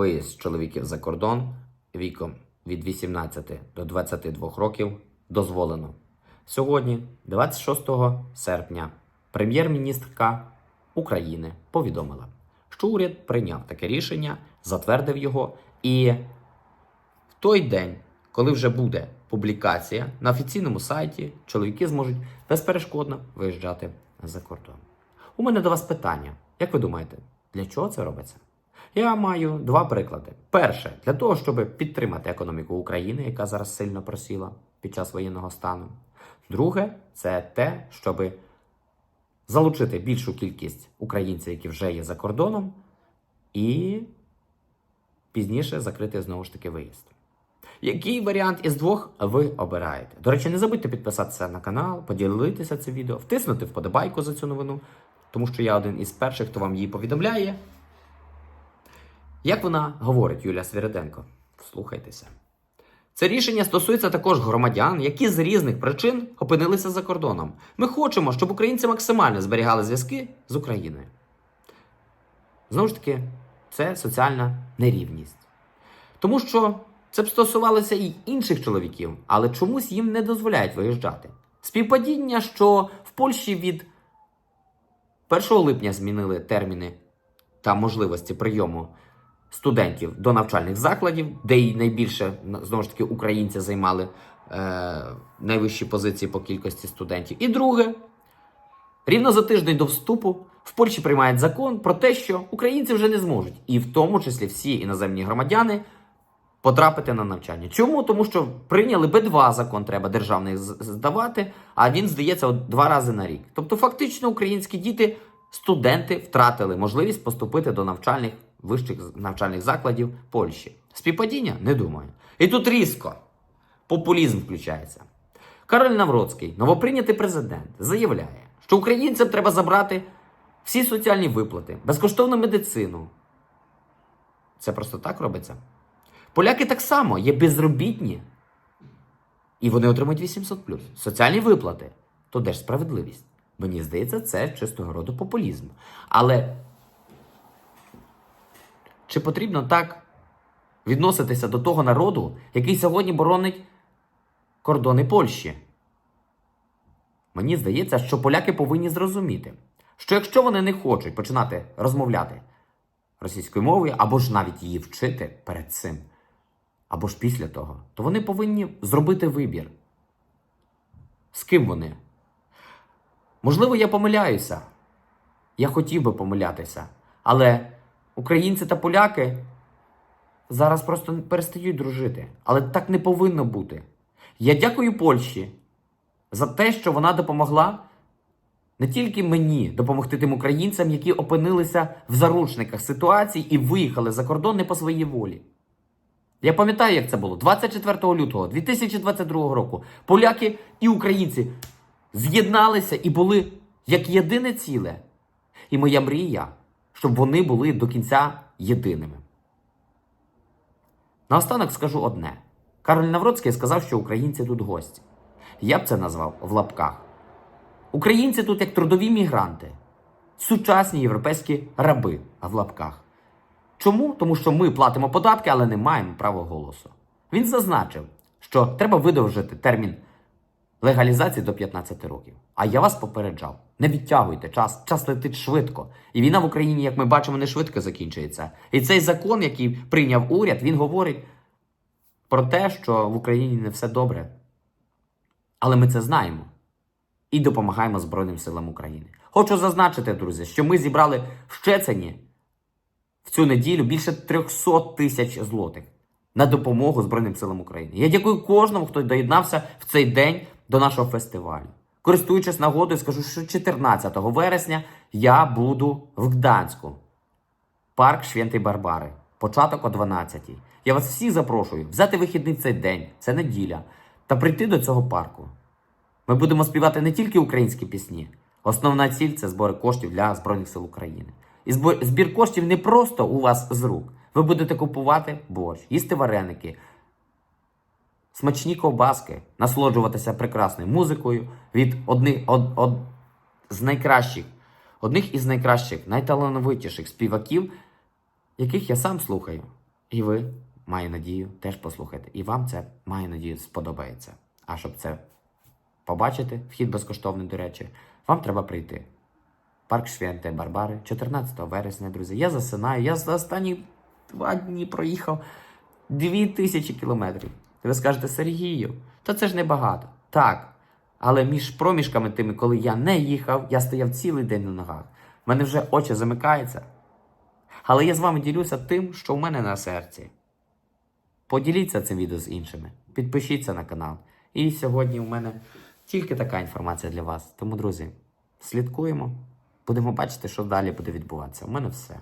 виїзд чоловіків за кордон віком від 18 до 22 років дозволено. Сьогодні, 26 серпня, прем'єр-міністрка України повідомила, що уряд прийняв таке рішення, затвердив його, і в той день, коли вже буде публікація на офіційному сайті, чоловіки зможуть безперешкодно виїжджати за кордон. У мене до вас питання. Як ви думаєте, для чого це робиться? Я маю два приклади. Перше, для того, щоб підтримати економіку України, яка зараз сильно просіла під час воєнного стану. Друге, це те, щоб залучити більшу кількість українців, які вже є за кордоном, і пізніше закрити знову ж таки виїзд. Який варіант із двох ви обираєте? До речі, не забудьте підписатися на канал, поділитися це відео, втиснути вподобайку за цю новину, тому що я один із перших, хто вам її повідомляє. Як вона говорить, Юлія Свириденко? Слухайтеся. Це рішення стосується також громадян, які з різних причин опинилися за кордоном. Ми хочемо, щоб українці максимально зберігали зв'язки з Україною. Знову ж таки, це соціальна нерівність. Тому що це б стосувалося і інших чоловіків, але чомусь їм не дозволяють виїжджати. Співпадіння, що в Польщі від 1 липня змінили терміни та можливості прийому студентів до навчальних закладів, де й найбільше знову ж таки українці займали е, найвищі позиції по кількості студентів. І друге, рівно за тиждень до вступу в Польщі приймають закон про те, що українці вже не зможуть, і в тому числі всі іноземні громадяни. Потрапити на навчання. Чому? Тому що прийняли Б2 закон, треба державний здавати, а він здається два рази на рік. Тобто, фактично, українські діти, студенти втратили можливість поступити до навчальних вищих навчальних закладів Польщі. Співпадіння? Не думаю. І тут різко популізм включається. Кароль Навроцький, новоприйнятий президент, заявляє, що українцям треба забрати всі соціальні виплати, безкоштовну медицину. Це просто так робиться. Поляки так само є безробітні, і вони отримують 800 Соціальні виплати. То де ж справедливість? Мені здається, це чистого роду популізм. Але чи потрібно так відноситися до того народу, який сьогодні боронить кордони Польщі? Мені здається, що поляки повинні зрозуміти, що якщо вони не хочуть починати розмовляти російською мовою або ж навіть її вчити перед цим, або ж після того, то вони повинні зробити вибір. З ким вони? Можливо, я помиляюся. Я хотів би помилятися. Але українці та поляки зараз просто перестають дружити. Але так не повинно бути. Я дякую Польщі за те, що вона допомогла не тільки мені допомогти тим українцям, які опинилися в заручниках ситуації і виїхали за кордон не по своїй волі. Я пам'ятаю, як це було 24 лютого 2022 року. Поляки і українці з'єдналися і були як єдине ціле. І моя мрія, щоб вони були до кінця єдиними. Наостанок скажу одне: Кароль Навроцький сказав, що українці тут гості. Я б це назвав в лапках. Українці тут як трудові мігранти, сучасні європейські раби, в лапках. Чому? Тому що ми платимо податки, але не маємо права голосу. Він зазначив, що треба видовжити термін легалізації до 15 років. А я вас попереджав: не відтягуйте час, час летить швидко. І війна в Україні, як ми бачимо, не швидко закінчується. І цей закон, який прийняв уряд, він говорить про те, що в Україні не все добре. Але ми це знаємо і допомагаємо Збройним силам України. Хочу зазначити, друзі, що ми зібрали в Щецині в цю неділю більше 300 тисяч злотих на допомогу Збройним силам України. Я дякую кожному, хто доєднався в цей день до нашого фестивалю. Користуючись нагодою, скажу, що 14 вересня я буду в Гданську. Парк Швєнтий Барбари. Початок о 12-й. Я вас всіх запрошую взяти вихідний цей день, це неділя, та прийти до цього парку. Ми будемо співати не тільки українські пісні. Основна ціль це збори коштів для Збройних сил України. І збір коштів не просто у вас з рук. Ви будете купувати борщ, їсти вареники, смачні ковбаски, насолоджуватися прекрасною музикою від одних од, од, з найкращих, одних із найкращих, найталановитіших співаків, яких я сам слухаю. І ви, маю надію, теж послухайте. І вам це, маю надію, сподобається. А щоб це побачити, вхід безкоштовний, до речі, вам треба прийти. Парк Швенте Барбари, 14 вересня, друзі. Я засинаю. Я за останні два дні проїхав 2000 кілометрів. Ви скажете, Сергію, та це ж небагато. Так. Але між проміжками тими, коли я не їхав, я стояв цілий день на ногах. У мене вже очі замикаються. Але я з вами ділюся тим, що в мене на серці. Поділіться цим відео з іншими. Підпишіться на канал. І сьогодні у мене тільки така інформація для вас. Тому, друзі, слідкуємо. Будемо бачити, що далі буде відбуватися. У мене все.